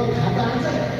Công.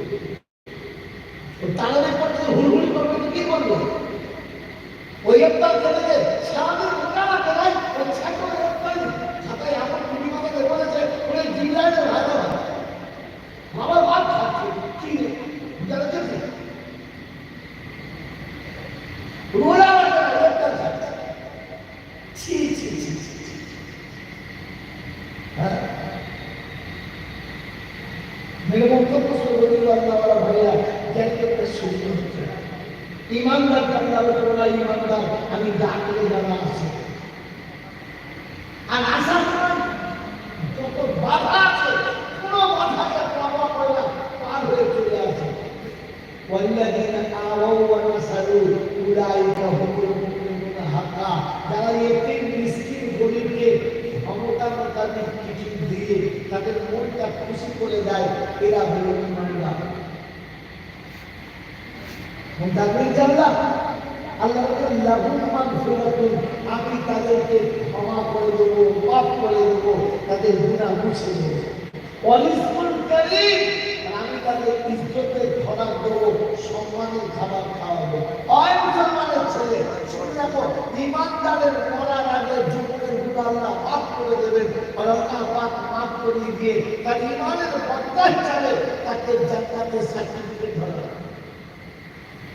ইমানদার ইমানদার আমি ডাকলে যারা আছে আর আসার সময় যত বাধা আছে কোনো বাধাকে পাওয়া করে না পার হয়ে চলে আসে والذين آووا ونصروا أولئك هم المؤمنون حقا যারা এতিম মিসকিন গরিবকে ক্ষমতার মোতাবেক কিছু দিয়ে তাদের মনটা খুশি করে দেয় এরা হলো ইমানদার মোতাবেক জানলা আল্লাহ বলেন লাহুম মাগফিরাতুন আমি তাদেরকে ক্ষমা করে দেবো মাফ করে দেবো তাদের গুনাহ মুছে দেবো ওয়ালিসকুল কারীম আমি তাদের ইজ্জতের খাবার দেবো সম্মানের খাবার খাওয়াবো। অয় মুসলমানের ছেলে, শুনে রাখো, ইমানদারের মরার আগে জীবনের গুণা আল্লাহ মাফ করে দেবেন আল্লাহ পাক মাফ করিয়ে দিয়ে তার ইমানের পদ্মায় চালে তাকে জান্নাতের সার্টিফিকেট ধরা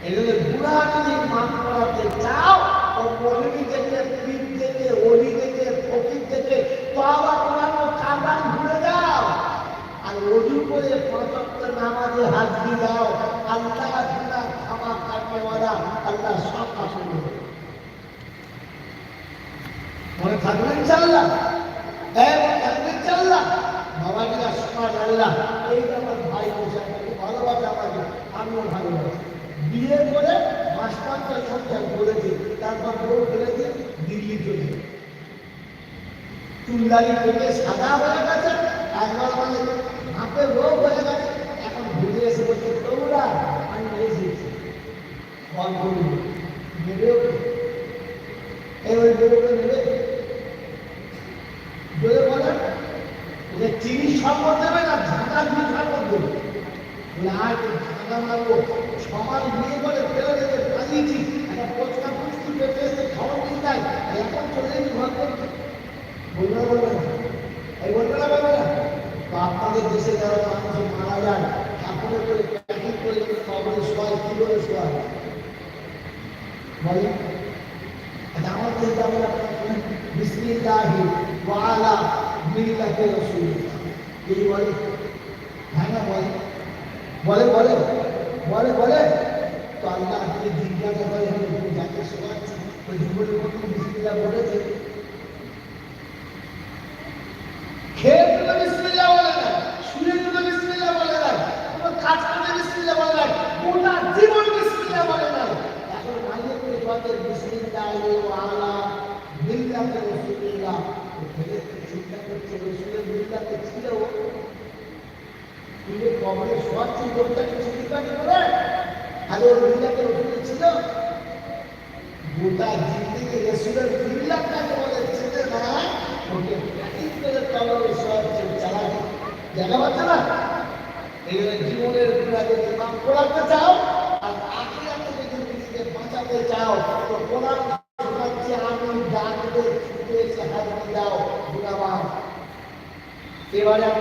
এই জন্য বুড়া যদি মাফ করাতে চাও ও মৌলবি থেকে পীর থেকে অলি থেকে ফকির থেকে পাওয়া করানো কাবান ঘুরে যাও আর অজু করে পঁচাত্ত মনে থাকবে ইনশাআল্লাহ? হ্যাঁ থাকবে ইনশাআল্লাহ। বাবা জিরা সমাজ আল্লাহ, এই আমার ভাই বসে ভালোবাসে আমাকে আমিও ভালোবাসি। বিয়ে করে মাস পাঁচটা সংসার করেছে তারপর বউ ফেলেছে, দিল্লি চলে চুলদারি থেকে সাদা হয়ে গেছে, একবার মানে হাতের রোগ হয়ে গেছে এখন ঘুরে এসে বলছে তোমরা আমি এসেছি শরবত দেবে না দিয়ে শরবত দেবে বলে মারবো সমাজ ফেলে রেখে পালিয়েছি একটা এসে দিন নাই এখন চলে ঘর বলবে বলবে না এই বলবে না বলবে না আপনাদের দেশে যারা মানুষ মারা যান ঠাকুরের করে করে খবরে শোয়ায় কি করে শোয়ায় বলে করে আপনার শুনেন বিসমিল্লাহি ওয়া আলা মিল্লাতি রাসূলিল্লাহ। এই বলে হ্যাঁ না বলে? বলে বলে বলে বলে। তো আল্লাহ জিজ্ঞাসা করে তুমি যাকে শোনাচ্ছি ওই জীবনের মতো বিসমিল্লাহ বলে না শুয়ে দিলে বিসমিল্লাহ বলে না কোনো কাজ করলে বিসমিল্লাহ বলে না গোটা জীবন বিসমিল্লাহ বলে না এখন মাইয়ের করে তোমাদের বিসমিল্লাহ আলা মিল্লাতে রাসূলুল্লাহ ভেবে চিন্তা করছে রসুলের মিল্লাতে ছিল কিন্তু কবরে শোয়াচ্ছি লোকটা কিছু জিজ্ঞাসা করে ওর মিল্লাতে রসুলের ছিল। গোটা জিন্দিগি রসুলের মিল্লাতটাকে বলে ছেলে না? ওকে জীবনের গুণা যদি মাফ চাও, আর নিজেকে বাঁচাতে চাও, তো শোনাচ্ছে আমি এবারে আমি